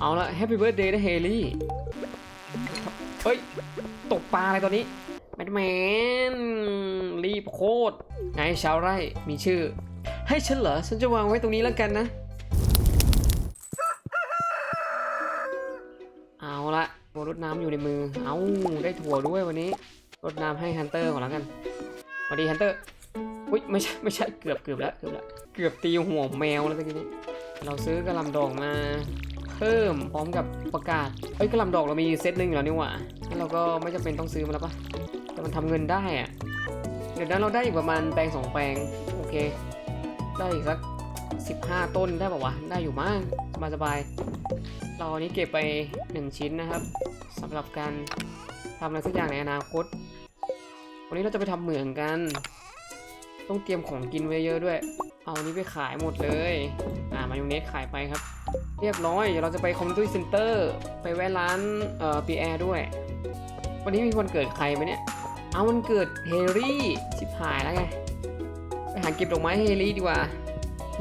เอาละแฮปปี้เบิร์ดเดย์นะเฮลี่ เฮ้ย ตกปลาอะไรตัวนี้แมนแมนรีบโคตร ไงชาวไร่ มีชื่อ ให้ฉันเหรอ ฉันจะวางไว้ตรงนี้แล้วกันนะ เอาละตัวรดน้ำอยู่ในมือ เอาได้ถั่วด้วยวันนี้ รดน้ำให้ฮันเตอร์ก่อนแล้วกันสวัสดีฮันเตอร์ อุ้ยไม่ใช่ไม่ใช่เกือบเกือบแล้วเกือบแล้ว เกือบตีหัวแมวแล้วตะกี้นี้ เราซื้อกระลำดอกมา เพิ่มพร้อมกับประกาศเอ้ยกระลำดอกเรามีเซตหนึ่งอยู่แล้วนี่หว่างั้นเราก็ไม่จำเป็นต้องซื้อมาแล้วปะแต่มันทำเงินได้อะเดี๋ยวนั้นเราได้อีกประมาณแปลงสองแปลงโอเค ได้อีกสัก15ต้นได้ป่าวะได้อยู่มั้งสบายสบายๆเราอันนี้เก็บไป1ชิ้นนะครับสำหรับการทำอะไรสักอย่างในอนาคต วันนี้เราจะไปทำเหมืองกัน ต้องเตรียมของกินไว้เยอะด้วย เอาอันนี้ไปขายหมดเลย อ่ามายองเนสขายไปครับ เรียบร้อย เดี๋ยวเราจะไปคอมมิตี้เซ็นเตอร์ไปแวะร้านเอ่อปีแอร์ด้วย วันนี้มีวันเกิดใครไหมเนี่ย เอาวันเกิดเฮรี่ชิบหายแล้วไง ไปหาเก็บดอกไม้ให้เฮรี่ดีกว่า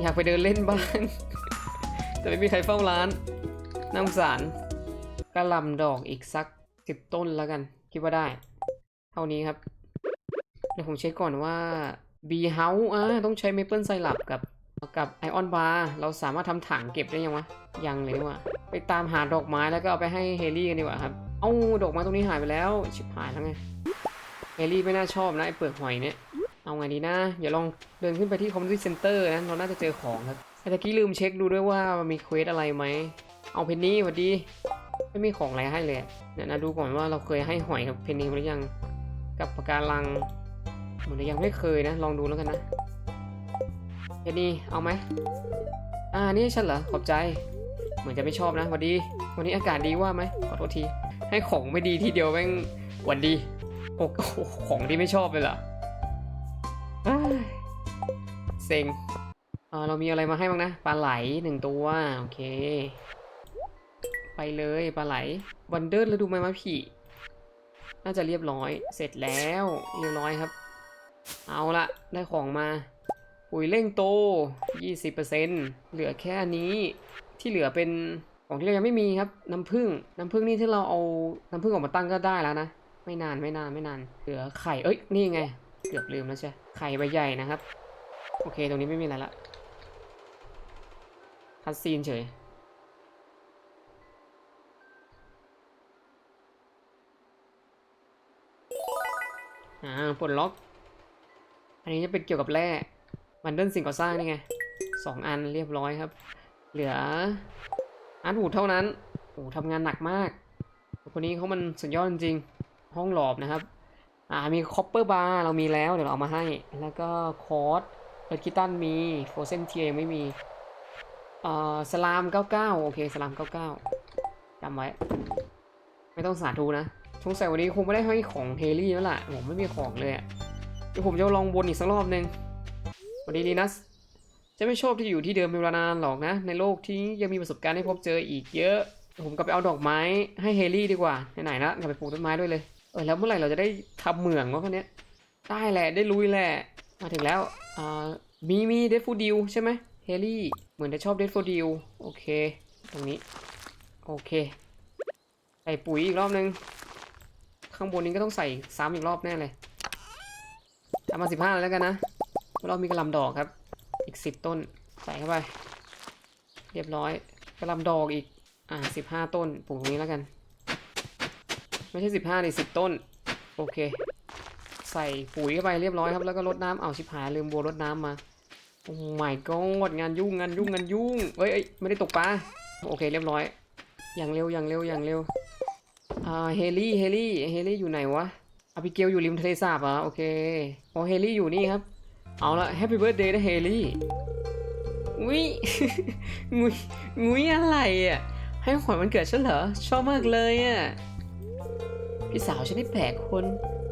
อยากไปเดินเล่นบ้าง แต่ไม่มีใครเฝ้าร้านน่าสงสารกระลำดอกอีกสักสิบต้นแล้วกัน คิดว่าได้ เท่านี้ครับ เดี๋ยวผมเช็คก่อนว่า B House อ่าต้องใช้เมเปิลไซรัปกับ กับไอออนบาร์เราสามารถทำถังเก็บได้ยังวะ ยังเลยว่าไปตามหาดอกไม้แล้วก็เอาไปให้เฮลี่กันดีกว่าครับ เอ้าดอกไม้ตรงนี้หายไปแล้ว ชิบหายแล้วไง เฮลี่ไม่น่าชอบนะไอเปลือกหอยเนี่ย เอาไงดีนะอย่าลองเดินขึ้นไปที่คอมมิตี้เซ็นเตอร์นะ เราน่าจะเจอของครับแต่ตะกี้ลืมเช็คดูด้วยว่ามีเควสอะไรไหม เอาเพนนี่สวัสดี ไม่มีของอะไรให้เลยเนี่ยนะดูก่อนว่าเราเคยให้หอยกับเพนนี่หรือยัง กับปะการังเหมือนยังไม่เคยนะ ลองดูแล้วกันนะ เพนนี่เอาไหมอ่านี่ฉันเหรอขอบใจ เหมือนจะไม่ชอบนะวัสดี วันนี้อากาศดีว่าไหมขอโทษที ให้ของไม่ดีทีเดียวแม่งวันดีโอ้โหของที่ไม่ชอบเลยเหรอเอ้ยเซ็งเอ่อเรามีอะไรมาให้บ้างนะปลาไหลหนึ่งตัวโอเค ไปเลยปลาไหลวันเดอร์แล้วดูไหมมะพี่น่าจะเรียบร้อยเสร็จแล้วเรียบร้อยครับ เอาละได้ของมา ปุ๋ยเร่งโต 20%เหลือแค่นนี้ที่เหลือเป็นของที่เรายังไม่มีครับ น้ำผึ้งน้ำผึ้งนี่ที่เราเอาน้ำผึ้งออกมาตั้งก็ได้แล้วนะ ไม่นานไม่นานไม่นาน เหลือไข่ เอ้ย นี่ไง เกือบลืมแล้วใช่ ไข่ใบใหญ่นะครับ โอเค ตรงนี้ไม่มีอะไรละ คัดซีนเฉย อ่า ปลดล็อก อันนี้จะเป็นเกี่ยวกับแร่ มันเดิลสิ่งก่อสร้างนี่ไงสองอันเรียบร้อยครับ เหลืออาร์ตวูดเท่านั้นโอ้ทำงานหนักมากคนนี้เขามันสุดยอดจริงห้องหลอบนะครับ อ่ามีคอปเปอร์บาร์เรามีแล้วเดี๋ยวเราเอามาให้ แล้วก็คอร์สเปิดกิตันมีโฟเซนเทียไม่มีอ่าสลาม99โอเคสลาม99จำไว้ ไม่ต้องสาธุนะสงสัยวันนี้คงไม่ได้ให้ของเฮลี่แล้วล่ะผมไม่มีของเลยอะเดี๋ยวผมจะลองวนอีกสักรอบนึง วัสดีลีนัสจะไม่ชอบที่อยู่ที่เดิมเป็นเวลานานหรอกนะ ในโลกที่ยังมีประสบการณ์ให้พบเจออีกเยอะ ผมกลับไปเอาดอกไม้ให้เฮลี่ดีกว่าไหนๆละกลับไปปลูกต้นไม้ด้วยเลยเออแล้วเมื่อไหร่เราจะได้ทำเหมืองวะคนเนี้ยได้แหละได้ลุยแหละ มาถึงแล้วอ่ามีมีเดฟฟูดิวใช่ไหมเฮลี่เหมือนจะชอบเดฟฟูดิวโอเค ตรงนี้ โอเค ใส่ปุ๋ยอีกรอบนึง ข้างบนนี้ก็ต้องใส่ซ้ำอีกรอบแน่เลยทำมาสิบห้าแล้วกันนะ เรามีกระลำดอกครับ อีกสิบต้น ใส่เข้าไป เรียบร้อยกระลำดอกอีก อ่าสิบห้าต้นปลูกตรงนี้แล้วกัน ไม่ใช่สิบห้าดิสิบต้น โอเค ใส่ปุ๋ยเข้าไปเรียบร้อยครับ แล้วก็รดน้ำเอาชิบหายลืมบัวรดน้ำมา โอ้ my god งานยุ่งงานยุ่งงานยุ่งเอ้ยเอ้ยไม่ได้ตกปลา โอเคเรียบร้อย อย่างเร็วอย่างเร็วอย่างเร็ว อ่า เฮลี่ เฮลี่ เฮลี่อยู่ไหนวะอาบิเกลอยู่ริมทะเลสาบอะโอเค อ๋อ เฮลี่อยู่นี่ครับ เอาละแฮปปี้เบิร์ดเดย์นะเฮลี่อุ้ยงุยงุยอะไรอะ ให้ขวัญวันเกิดฉันเหรอ ชอบมากเลยอะ พี่สาวฉันนี่แปลกคน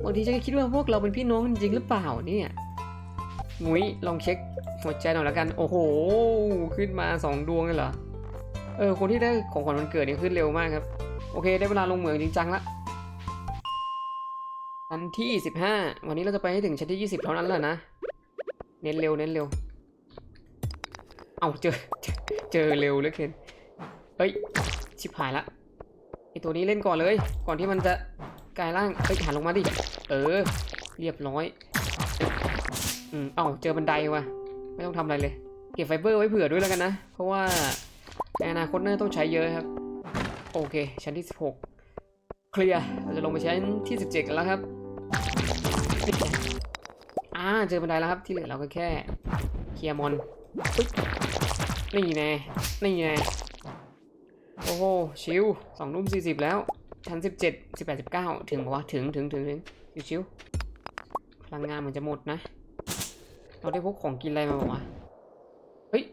บางทีฉันก็คิดว่าพวกเราเป็นพี่น้องจริงหรือเปล่าเนี่ยงุยลองเช็คหัวใจหน่อยแล้วกัน โอ้โห ขึ้นมาสองดวงเลยเหรอ เออ คนที่ได้ของขวัญวันเกิดเนี่ยขึ้นเร็วมากครับ โอเค ได้เวลาลงเหมืองจริงจังละชั้นที่ 15 วันนี้เราจะไปให้ถึงชั้นที่ 20 เท่านั้นแหละนะ เน้นเร็วเน้นเร็ว เอาเจอ เจอเร็วเลือเกินเฮ้ย ชิบหายละไอตัวนี้เล่นก่อนเลย ก่อนที่มันจะกลายร่างเอ้ยหันลงมาดิ เออ เรียบร้อย อืม เอ้าเจอบันไดว่ะ ไม่ต้องทำอะไรเลย เก็บไฟเบอร์ไว้เผื่อด้วยแล้วกันนะ เพราะว่าในอนาคตเน่าต้องใช้เยอะครับ โอเค ชั้นที่ 16 เคลียร์ เราจะลงไปชั้นที่ 17 กันแล้วครับ อ่าเจอบันไดแล้วครับที่เหลือเราก็แค่เคลียร์มอนปึ๊บนี่แน่นี่แน่โอ้โหชิวสองนุ่มสี่สิบแล้วชั้นสิบเจ็ดสิบแปดสิบเก้าถึงปะวะถึงถึงถึงถึงชิวพลังงานเหมือนจะหมดนะ เราได้พวกของกินอะไรมาบ้างวะเฮ้ย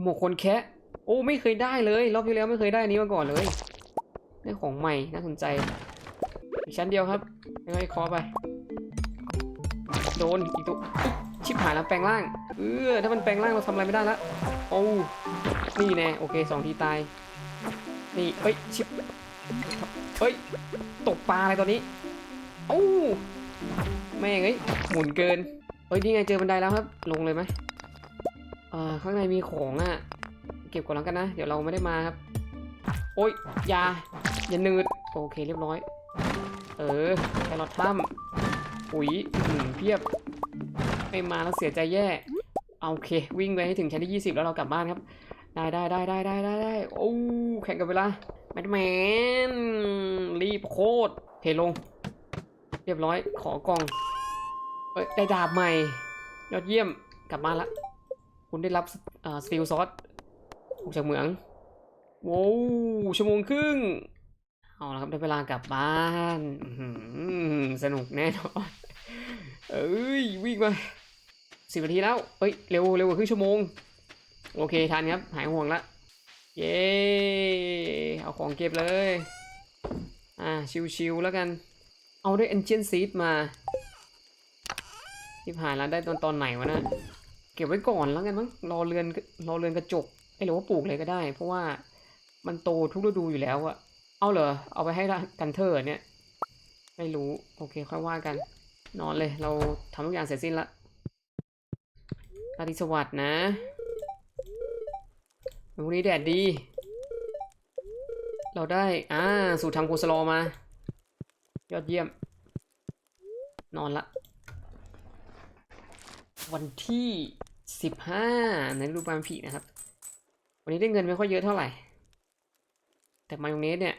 หมวกคนแคะโอ้ไม่เคยได้เลยรอบที่แล้วไม่เคยได้อันนี้มาก่อนเลยได้ของใหม่น่าสนใจอีกชั้นเดียวครับค่อยๆคอไป โดนอีกตัวชิบหายแล้วแปลงร่าง เออถ้ามันแปลงร่างเราทำอะไรไม่ได้ละโอ้นี่แน่โอเคสองทีตาย นี่เอ้ยชิบเอ้ยตกปลาอะไรตอนนี้โอ้แม่งเอ้ยหมุนเกินเอ้ยนี่ไงเจอบันไดแล้วครับ ลงเลยไหมอ่าข้างในมีของอะ เก็บก่อนแล้วกันนะ เดี๋ยวเราไม่ได้มาครับ โอ้ยยาอย่านืดโอเคเรียบร้อย เออแครอทถ้ำ ปุ๋ยหืมเพียบไม่มาแล้วเสียใจแย่เอาโอเค วิ่งไปให้ถึงชั้นที่ 20 แล้วเรากลับบ้านครับ ได้ได้ได้ได้ได้ได้ได้โอ้แข่งกับเวลาแมนแมนรีบโคตรเทลง เรียบร้อยขอกล่องเอ้ยได้ดาบใหม่ ยอดเยี่ยมกลับบ้านละ คุณได้รับสติลซอสออกจากเหมืองโว้วชั่วโมงครึ่ง เอาละครับได้เวลากลับบ้าน สนุกแน่นอน เอ้ยวิ่งมาสิบนาทีแล้วเอ้ยเร็วเร็วกว่าครึ่งชั่วโมง โอเคทันครับ หายห่วงละเย้เอาของเก็บเลย อ่าชิวๆแล้วกัน เอาด้วย Ancient Seed มาที่ผ่านแล้วได้ตอนตอนไหนวะนะเก็บไว้ก่อนแล้วกันมั้งรอเรือนรอเรือนกระจกไอ้หรือว่าปลูกเลยก็ได้ เพราะว่ามันโตทุกฤดูอยู่แล้วอะเอาเหรอเอาไปให้กันเทอเนี่ยไม่รู้โอเคค่อยว่ากัน นอนเลยเราทำทุกอย่างเสร็จสิ้นละราตรีสวัสดิ์นะวันพรุ่งนี้แดดดี เราได้ อ่า สูตรทำโคสลอมา ยอดเยี่ยม นอนละ วันที่สิบห้าในฤดูบานผีนะครับ วันนี้ได้เงินไม่ค่อยเยอะเท่าไหร่ แต่มายองเนสเนี่ย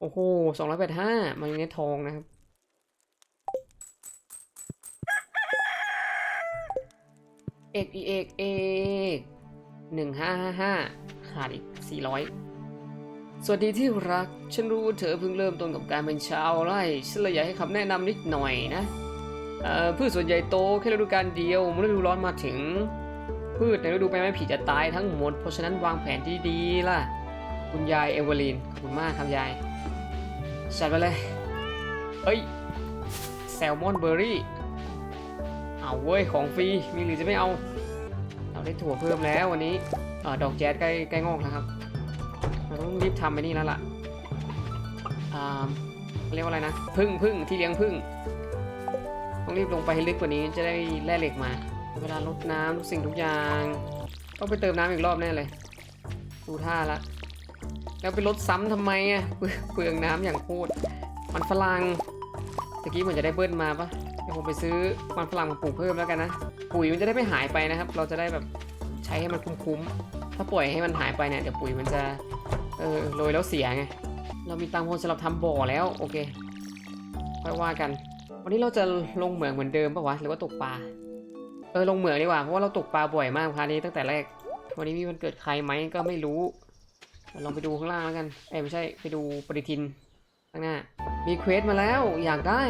โอ้โหสองร้อยแปดห้ามายองเนสทองนะครับ เอกอีเอกเอกหนึ่งห้าห้าห้าขาดอีกสี่ร้อยสวัสดีที่รัก ฉันรู้ว่าเธอเพิ่งเริ่มต้นกับการเป็นชาวไร่ฉันเลยอยากให้คำแนะนำนิดหน่อยนะพืชส่วนใหญ่โตแค่ฤดูกาลเดียวเมื่อฤดูร้อนมาถึง พืชในฤดูใบไม้ผลิจะตายทั้งหมด เพราะฉะนั้นวางแผนที่ดีล่ะ คุณยายเอเวอร์ลีนขอบคุณมากครับยายจัดไปเลย เอ้ย แซลมอนเบอร์รี่ เอาเว้ยของฟรีมีหรือจะไม่เอา เราได้ถั่วเพิ่มแล้ววันนี้เออดอกแจ๊สใกล้ใกล้งอกแล้วครับเราต้องรีบทำไปนี่แล้วล่ะอ่าเรียกว่าอะไรนะพึ่งพึ่งที่เลี้ยงพึ่งต้องรีบลงไปให้ลึกกว่านี้จะได้แร่เหล็กมา เวลารดน้ำทุกสิ่งทุกอย่างต้องไปเติมน้ำอีกรอบแน่เลยดูท่าละแล้วไปลดซ้ำทำไมอะเปลืองเปลืองน้ำอย่างโคตรมันฝรั่งตะกี้เหมือนจะได้เบิ้ลมาปะ ผมไปซื้อมันฝรั่งมาปลูกเพิ่มแล้วกันนะปุ๋ยมันจะได้ไม่หายไปนะครับ เราจะได้แบบใช้ให้มันคุ้มๆถ้าปล่อยให้มันหายไปเนี่ยเดี๋ยวปุ๋ยมันจะเออโรยแล้วเสียไงเรามีตังค์พอสำหรับทำบ่อแล้วโอเคค่อยว่ากัน วันนี้เราจะลงเหมืองเหมือนเดิมปะวะหรือว่าตกปลาเออลงเหมืองดีกว่าเพราะว่าเราตกปลาบ่อยมากครานี้ตั้งแต่แรก วันนี้มีวันเกิดใครไหมก็ไม่รู้ลองไปดูข้างล่างแล้วกันเอ้ไม่ใช่ไปดูปฏิทินข้างหน้ามีเควสมาแล้วอยากได้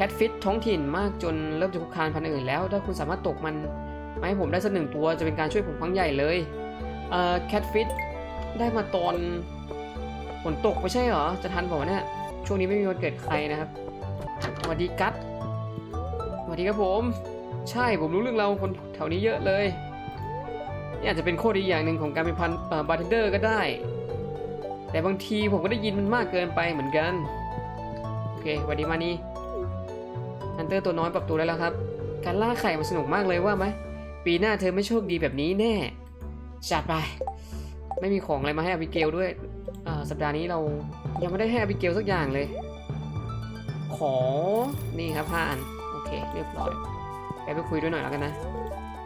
แคทฟิตท้องถิ่นมากจนเริ่มจะคุกคานพันธุ์อื่นแล้ว ถ้าคุณสามารถตกมันมาให้ผมได้สักหนึ่งตัวจะเป็นการช่วยผมครั้งใหญ่เลยเอ่อแคทฟิตได้มาตอนฝนตกไม่ใช่เหรอ จะทันบอกเนี่ย ช่วงนี้ไม่มีวันเกิดใครนะครับสวัสดีกัตสวัสดีครับผม ใช่ผมรู้เรื่องเราคนแถวนี้เยอะเลยนี่อาจจะเป็นข้อดีอย่างหนึ่งของการเป็นพันเอ่อบาร์เทนเดอร์ก็ได้ แต่บางทีผมก็ได้ยินมันมากเกินไปเหมือนกัน โอเคสวัสดีมานีฮัน เตอร์ตัวน้อยปรับตัวได้แล้วครับ การล่าไข่มันสนุกมากเลยว่าไหม ปีหน้าเธอไม่โชคดีแบบนี้แน่จัดไป ไม่มีของอะไรมาให้อบิเกลด้วยอ่าสัปดาห์นี้เรายังไม่ได้ให้อบิเกลสักอย่างเลย ขอ นี่ครับห้าอัน โอเค เรียบร้อย ไปไปคุยด้วยหน่อยแล้วกันนะ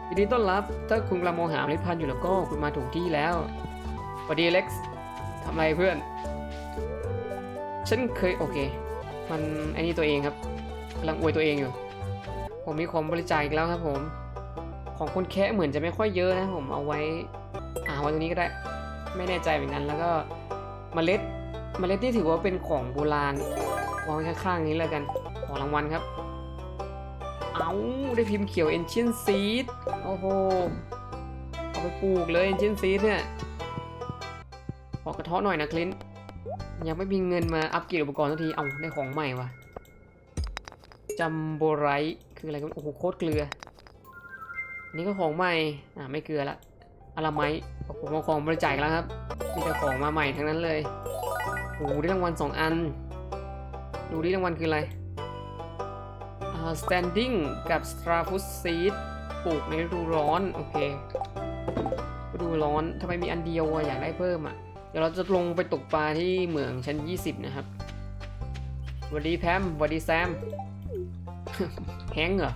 ยินดีต้อนรับ ถ้าคุณกำลังมองหาเมล็ดพันธุ์อยู่แล้วก็คุณมาถูกที่แล้วสวัสดีเล็กซ์ทำไรเพื่อน ฉันเคยโอเค มันไอ้นี่ตัวเองครับำลังอวยตัวเองอยู่ ผมมีของบริจาคอีกแล้วครับผม ของคนแค่เหมือนจะไม่ค่อยเยอะนะผมเอาไว้อ่าไว้ตรงนี้ก็ได้ ไม่แน่ใจเหมือนกัน แล้วก็เมล็ดเมล็ดที่ถือว่าเป็นของโบราณวางข้างๆนี้แล้วกัน ของรางวัลครับ เอาได้พิมพ์เขียว Ancient Seed โอ้โห เอาไปปลูกเลย Ancient Seed เนี่ย ขอกระเทาะหน่อยนะคลินยังไม่มีเงินมาอัปเกรดอุปกรณ์สักที เอาได้ของใหม่ว่ะ จัมโบไรคืออะไรกันโอ้โหโคตรเกลืออันนี้ก็ของใหม่ อ่าไม่เกลือละอาราไมต์ผมเอาของบริจาคแล้วครับ มีแต่ของมาใหม่ทั้งนั้นเลยโอ้โหได้รางวัลสองอัน ดูดิรางวัลคืออะไร อ่า standing กับ strafus seed ปลูกในฤดูร้อน โอเคฤดูร้อนทำไมมีอันเดียวอะอยากได้เพิ่มอะ เดี๋ยวเราจะลงไปตกปลาที่เหมืองชั้น 20 นะครับสวัสดีแพมสวัสดีแซม แฮงเหรอ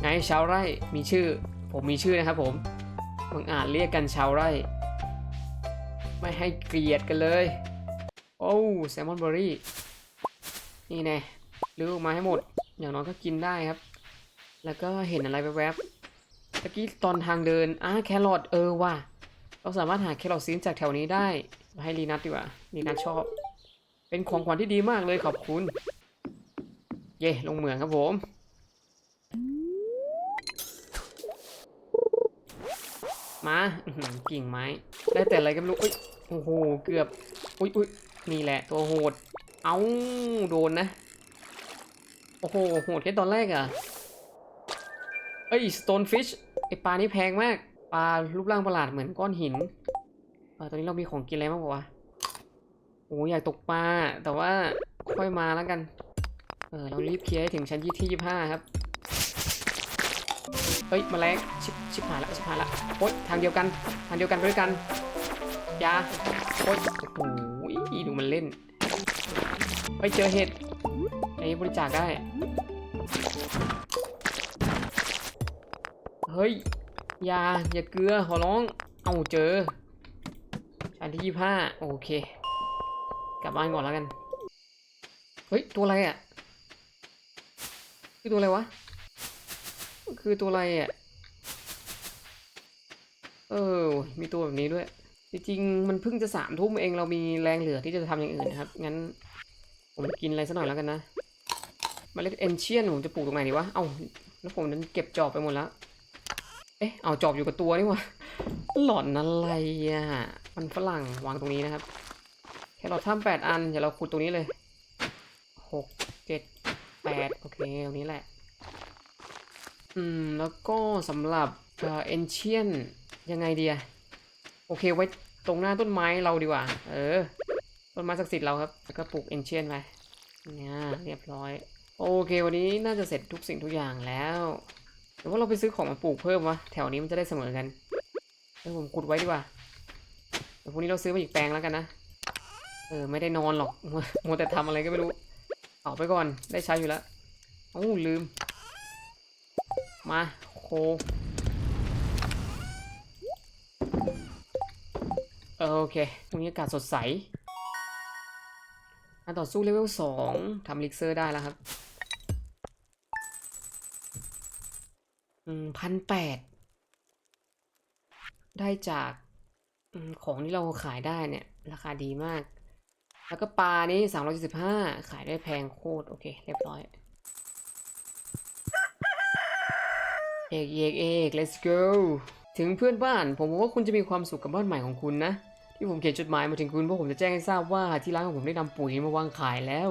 ไงชาวไร่มีชื่อ ผมมีชื่อนะครับผมมึงอ่านเรียกกันชาวไร่ ไม่ให้เกลียดกันเลย โอ้แซลมอนเบอรี่ นี่แน่ลื้อออกมาให้หมด อย่างน้อยก็กินได้ครับ แล้วก็เห็นอะไรแวบๆตะกี้ตอนทางเดินอ่าแครอทเออว่ะเราสามารถหาแครอทซีนจากแถวนี้ได้ ให้ลีนัทดีกว่าลีนัทชอบ เป็นของขวัญที่ดีมากเลยขอบคุณ เย่ลงเหมืองครับผม มาหือกิ่งไม้ ได้แต่อะไรก็ไม่รู้เอ้ยโอ้โห เกือบ อุ้ยอุ้ยนี่แหละ ตัวโหด เอาโดนนะ โอ้โห โหดแค่ตอนแรกอะเอ้ย stonefish ไอปลานี่แพงมาก ปลารูปร่างประหลาดเหมือนก้อนหินเออตอนนี้เรามีของกินอะไรบ้างวะโอ้อยากตกปลา แต่ว่าค่อยมาแล้วกัน เออเรารีบเคลียร์ให้ถึงชั้นยี่ที่ยี่ห้าครับเฮ้ยมาแรงชิบชิบหายละชิบหายละโอ๊ยทางเดียวกันทางเดียวกันไปด้วยกันยาโอ๊ยโอ้โหดูมันเล่นเฮ้ยเจอเห็ดไอ้บริจาคได้เฮ้ยอยาอย่าเกลือขอร้องเอาเจอชั้นที่ยี่ห้าโอเค กลับบ้านก่อนแล้วกัน เฮ้ย ตัวอะไรอะ คือตัวอะไรวะ คือตัวอะไรอะ เออ มีตัวแบบนี้ด้วย จริงๆ มันเพิ่งจะสามทุ่มเองเรามีแรงเหลือที่จะทำอย่างอื่นนะครับ งั้น ผมกินอะไรสักหน่อยแล้วกันนะเมล็ดเอนเชียนผมจะปลูกตรงไหนดีวะ เอ้า แล้วผมนั้นเก็บจอบไปหมดแล้ว เอ๊ะ เอาจอบอยู่กับตัวนี่วะหล่อนอะไรอะ มันฝรั่งวางตรงนี้นะครับ แค่เราทำแปดอัน เดี๋ยวเราขุดตรงนี้เลยหก ดโอเค ตรงนี้แหละ อืม แล้วก็สำหรับเอ่อเอนเชียนยังไงดีอะโอเคไว้ตรงหน้าต้นไม้เราดีกว่า เออ ต้นไม้ศักดิ์สิทธิ์เราครับ แล้วก็ปลูกเอนเชียนไปเนี่ยเรียบร้อย โอเค วันนี้น่าจะเสร็จทุกสิ่งทุกอย่างแล้วหรือว่าเราไปซื้อของมาปลูกเพิ่มวะ แถวนี้มันจะได้เสมอกันเออผมขุดไว้ดีกว่าเดี๋ยวพรุ่งนี้เราซื้อมาอีกแปลงแล้วกันนะ เออ ไม่ได้นอนหรอก มัวมัวแต่ทำอะไรก็ไม่รู้ เอาไปก่อนได้ใช้อยู่แล้วโอ้ลืม มาโค โอเคตรงนี้อากาศสดใสการต่อสู้เลเวลสองทำลิกเซอร์ได้แล้วครับพันแปดได้จากของที่เราขายได้เนี่ย ราคาดีมาก แล้วก็ปลานี้สามร้อยสิบห้าขายได้แพงโคตร โอเค เรียบร้อย เอกเอกเอก let's go ถึงเพื่อนบ้าน ผมว่าคุณจะมีความสุขกับบ้านใหม่ของคุณนะ ที่ผมเขียนจดหมายมาถึงคุณเพราะผมจะแจ้งให้ทราบว่าที่ร้านของผมได้นำปุ๋ยมาวางขายแล้ว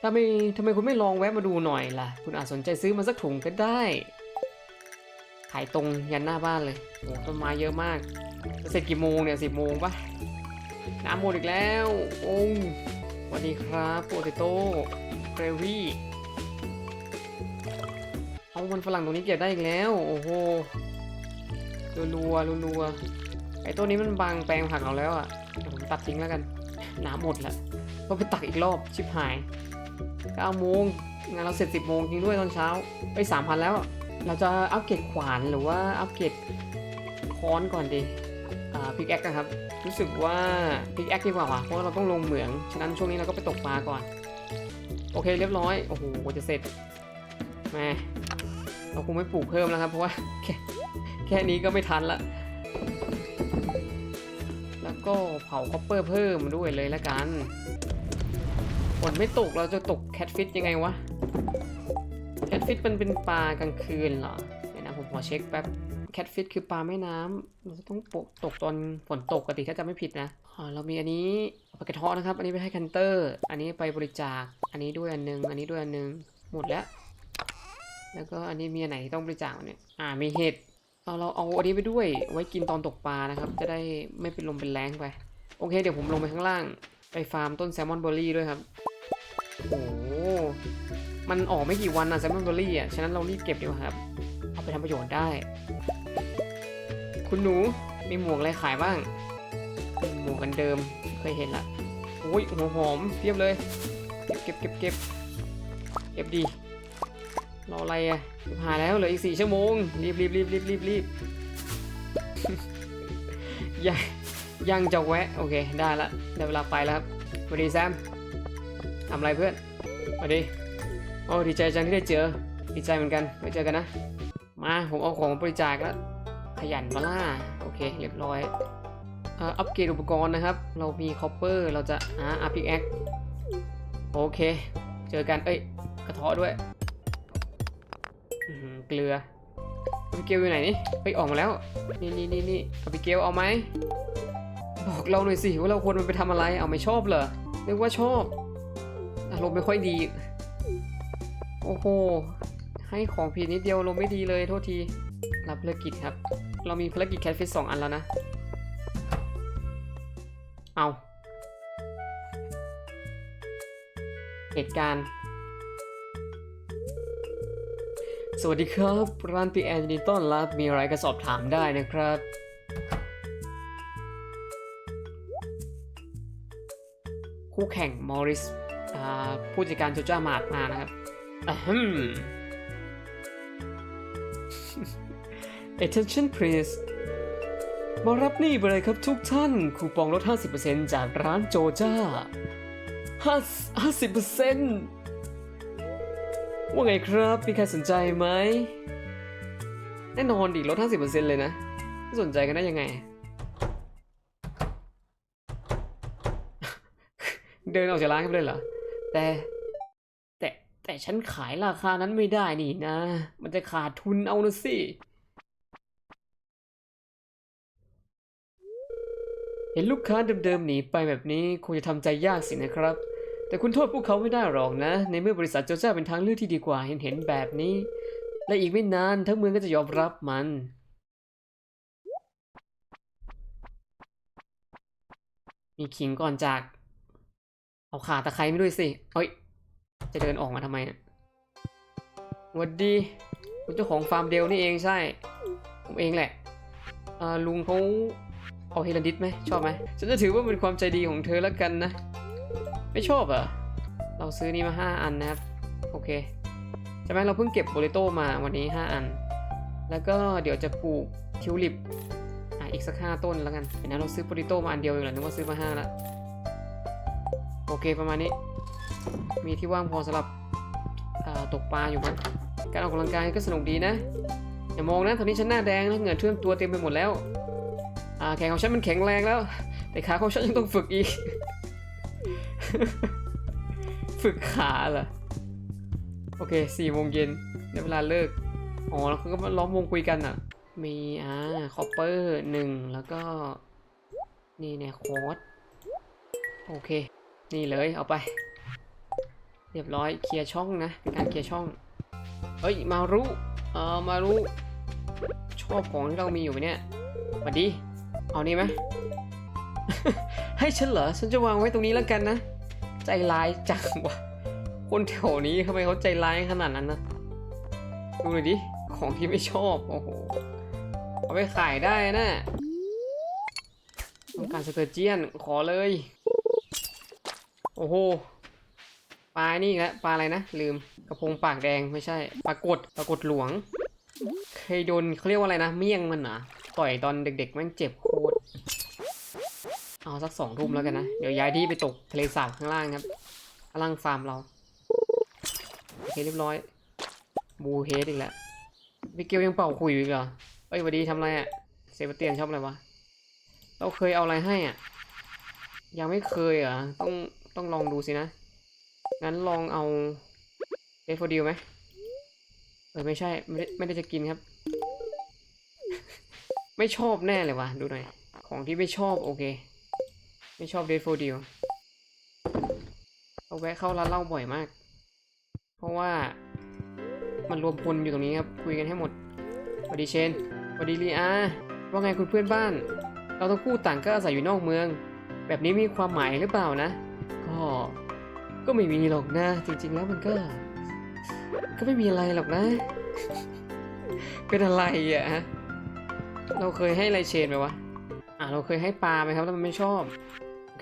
ถ้าไมทำไมคุณไม่ลองแวะมาดูหน่อยล่ะ คุณอาจสนใจซื้อมาสักถุงก็ได้ ขายตรงยันหน้าบ้านเลยโอ้ต้นไม้เยอะมากจะเสร็จกี่โมงเนี่ยสิบโมงปะ น้ำหมดอีกแล้วโอ้สวัสดีครับโปเตโต้เกรวี่เอามันฝรั่งตรงนี้เก็บได้อีกแล้ว โอ้โหรัวรัวรัวๆไอ้ต้นนี้มันบังแปลงผักเราแล้วอะตัดทิ้งแล้วกัน น้ำหมดแล้วต้องไปตักอีกรอบชิบหาย9โมงงานเราเสร็จ 10โมงจริงด้วยตอนเช้าไปสามพันแล้ว เราจะอัปเกรดขวานหรือว่าอัปเกรดค้อนก่อนดี พิกแอคนะครับ รู้สึกว่าพิกแอคดีกว่าว่ะเพราะเราต้องลงเหมือง ฉะนั้นช่วงนี้เราก็ไปตกปลาก่อน โอเคเรียบร้อย โอ้โหจะเสร็จแม่เราคงไม่ปลูกเพิ่มแล้วครับ เพราะว่าแค่แค่นี้ก็ไม่ทันละ แล้วก็เผาคอปเปอร์เพิ่มด้วยเลยละกันฝนไม่ตกเราจะตกแคทฟิตยังไงวะ แคทฟิตมันเป็นปลากลางคืนเหรอเดี๋ยวนะผมขอเช็คแป๊บ แคทฟิตคือปลาแม่น้ำเราจะต้องปกตกตอนฝนตกปกติถ้าจะไม่ผิดนะอ่าเรามีอันนี้ปลากระเทาะนะครับ อันนี้ไปให้แคนเตอร์ อันนี้ไปบริจาค อันนี้ด้วยอันนึง อันนี้ด้วยอันนึง หมดแล้ว แล้วก็อันนี้มีอันไหนที่ต้องบริจาคเนี่ย อ่า มีเห็ดเอาเราเอาอันนี้ไปด้วย ไว้กินตอนตกปลานะครับ จะได้ไม่เป็นลมเป็นแรงไป โอเค เดี๋ยวผมลงไปข้างล่าง ไปฟาร์มต้นแซลมอนเบอร์รี่ด้วยครับ โอ้โหมันออกไม่กี่วันอะแซลมอนเบอร์รี่อะ ฉะนั้นเรารีบเก็บดีกว่าครับ เอาไปทำประโยชน์ได้ คุณหนูมีหมวกอะไรขายบ้าง หมวกกันเดิมเคยเห็นละโอ้ยหัวหอมเพียบเลยเก็บเก็บเก็บเก็บเก็บดีรออะไรอะหาแล้วเหลืออีกสี่ชั่วโมง รีบรีบรีบรีบรีบรีบยังยังจะแวะ โอเค ได้ละได้เวลาไปแล้วครับสวัสดีแซมทำอะไรเพื่อนสวัสดีโอ้ดีใจจังที่ได้เจอ ดีใจเหมือนกันไว้เจอกันนะ มา ผมเอาของบริจาคแล้ว ขยันมาล่าโอเค เรียบร้อยอัปเกรดอุปกรณ์นะครับ เรามีคอปเปอร์เราจะหาอาร์พิกแอคโอเค เจอกัน เอ้ย กระเทาะด้วยเกลืออาบิเกลอยู่ไหนนี่ไปออกมาแล้ว นี่นี่นี่นี่อาบิเกลเอาไหม บอกเราหน่อยสิว่าเราควรมันไปทำอะไร เอาไม่ชอบเหรอเรียกว่าชอบ อารมณ์ไม่ค่อยดี โอ้โห ให้ของผิดนิดเดียวอารมณ์ไม่ดีเลยโทษที รับภารกิจครับ เรามีภารกิจแคทฟิชสองอันแล้วนะ เอาเหตุการณ์ สวัสดีครับร้านปีแอนดีต้อนรับมีอะไรก็สอบถามได้นะครับคู่แข่งมอริสผู้จัดการโจจ้ามาดมานะครับ Attention please มารับนี่ไปเลยครับทุกท่าน คูปองลด 50%จากร้านโจจ้า50%ว่าไงครับ มีใครสนใจไหม แน่นอนดิลด 50%เลยนะ ไม่สนใจกันได้ยังไง เดินออกจากร้านกันไปเลยเหรอ แต่ แต่แต่ฉันขายราคานั้นไม่ได้นี่นะ มันจะขาดทุนเอานะสิ เห็นลูกค้าเดิมๆหนีไปแบบนี้คงจะทำใจยากสินะครับ แต่คุณโทษพวกเขาไม่ได้หรอกนะ ในเมื่อบริษัทโจจ้าเป็นทางเลือกที่ดีกว่าเห็นเห็นๆแบบนี้ และอีกไม่นานทั้งเมืองก็จะยอมรับมันมีขิงก่อนจาก เอาขาตะไคร้ไม่ด้วยสิเอ้ย จะเดินออกมาทำไมวัดดีคุณเจ้าของฟาร์มเดลนี่เองใช่ ผมเองแหละอาลุงเขา เอาเฮลันดิสไหมชอบไหมฉันจะถือว่าเป็นความใจดีของเธอแล้วกันนะ ไม่ชอบเหรอเราซื้อนี่มาห้าอันนะครับ โอเคใช่ไหมเราเพิ่งเก็บโบเลโตมาวันนี้ 5 อัน แล้วก็เดี๋ยวจะปลูกทิวลิปอะอีกสักห้าต้นแล้วกันเห็นนะเราซื้อโบเลโตมาอันเดียวเองเหรอนึกว่าซื้อมาห้าละโอเคประมาณนี้ มีที่ว่างพอสำหรับตกปลาอยู่มั้งการออกกำลังกายก็สนุกดีนะ อย่ามองนะตอนนี้ฉันหน้าแดงแล้วเหงื่อท่วมตัวเต็มไปหมดแล้ว แขนของฉันมันแข็งแรงแล้ว แต่ขาของฉันยังต้องฝึกอีก ฝึกขาเหรอ โอเคสี่โมงเย็นได้เวลาเลิก อ๋อ แล้วเขาก็มาล้อมวงคุยกันอะ มีอ่าคอปเปอร์หนึ่งแล้วก็ นี่เนี่ยโค้ดโอเค นี่เลยเอาไป เรียบร้อยเคลียร์ช่องนะเป็นการเคลียร์ช่อง เฮ้ย มารุเออมารุชอบของที่เรามีอยู่ไหมเนี่ยสวัสดี เอานี่ไหม ให้ฉันเหรอ ฉันจะวางไว้ตรงนี้แล้วกันนะ ใจร้ายจังวะ คนแถวนี้ทำไมเขาใจร้ายขนาดนั้นนะ ดูหน่อยดิ ของที่ไม่ชอบ โอ้โห เอาไปขายได้นะต้องการสเกอร์เจียน ขอเลย โอ้โห ปลานี่อีกแล้วปลาอะไรนะ ลืม กระพงปากแดงไม่ใช่ ปลากดปลากดหลวง เคยโดนเขาเรียกว่าอะไรนะ เมี่ยงมันเหรอต่อยตอนเด็กๆแม่งเจ็บโค เอาสักสองทุ่มแล้วกันนะ เดี๋ยวย้ายที่ไปตกทะเลสาบข้างล่างครับข้างล่างฟาร์มเรา โอเคเรียบร้อย บูเฮดอีกแล้วพี่เกียวยังเป่าคุยอีกเหรอ เอ้ยสวันดีทำอะไรอะ่ะ เซบาเตียนชอบอะไรวะ เราเคยเอาอะไรให้อะ ยังไม่เคยเหรอะต้องต้องลองดูสินะ งั้นลองเอาเดฟโฟดิวไหมเออไม่ใช่ ไม่ได้ไม่ได้จะกินครับ ไม่ชอบแน่เลยวะดูหน่อย ของที่ไม่ชอบโอเค ไม่ชอบเดฟโฟดิวเราแวะเข้าร้านเหล้าบ่อยมาก เพราะว่ามันรวมพลอยู่ตรงนี้ครับ คุยกันให้หมดสวัสดีเชนสวัสดีลีอาว่าไงคุณเพื่อนบ้าน เราทั้งคู่ต่างก็อาศัยอยู่นอกเมือง แบบนี้มีความหมายหรือเปล่านะ ก็ ก็ไม่มีหรอกนะ จริง ๆ แล้วมันก็ ก็ไม่มีอะไรหรอกนะ เป็นอะไรอะฮะเราเคยให้อะไรเชนไปวะ อะเราเคยให้ปลาไหมครับแล้วมันไม่ชอบ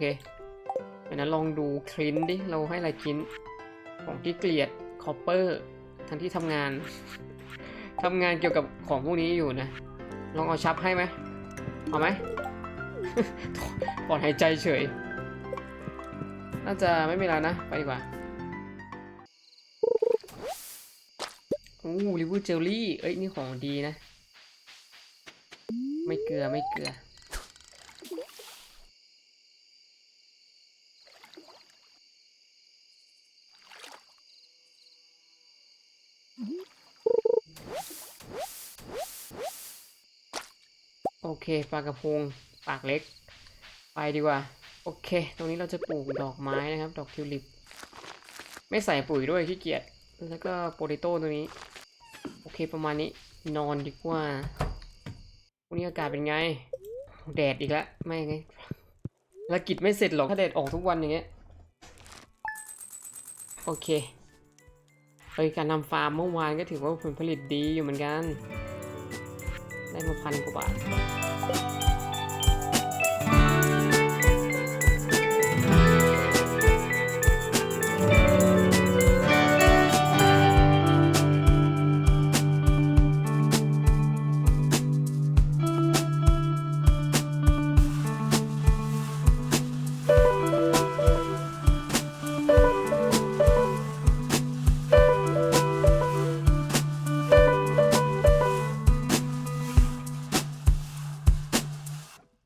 เคดังนั้นลองดูคลินดิ เราให้อะไรคลินของที่เกลียดคอปเปอร์ทั้งที่ทำงาน ทำงานเกี่ยวกับของพวกนี้อยู่นะ ลองเอาชับให้ไหมเอาไหมปลอดหายใจเฉย น่าจะไม่มีแล้วนะ ไปดีกว่าอู้ลิเวอร์เจลลี่ เอ้ย นี่ของดีนะ ไม่เกลือไม่เกลือ ปลากระพงปากเล็ก ไปดีกว่า โอเค ตรงนี้เราจะปลูกดอกไม้นะครับ ดอกทิวลิป ไม่ใส่ปุ๋ยด้วยขี้เกียจ แล้วก็โปเตโต้ตัวนี้ โอเคประมาณนี้ นอนดีกว่า วันนี้อากาศเป็นไง แดดอีกแล้ว ไม่ไงภารกิจไม่เสร็จหรอก ถ้าแดดออกทุกวันอย่างเงี้ย โอเคเฮ้ยการทำฟาร์มเมื่อวานก็ถือว่าผลผลิตดีอยู่เหมือนกัน ได้มาพันกว่าบาท Bye.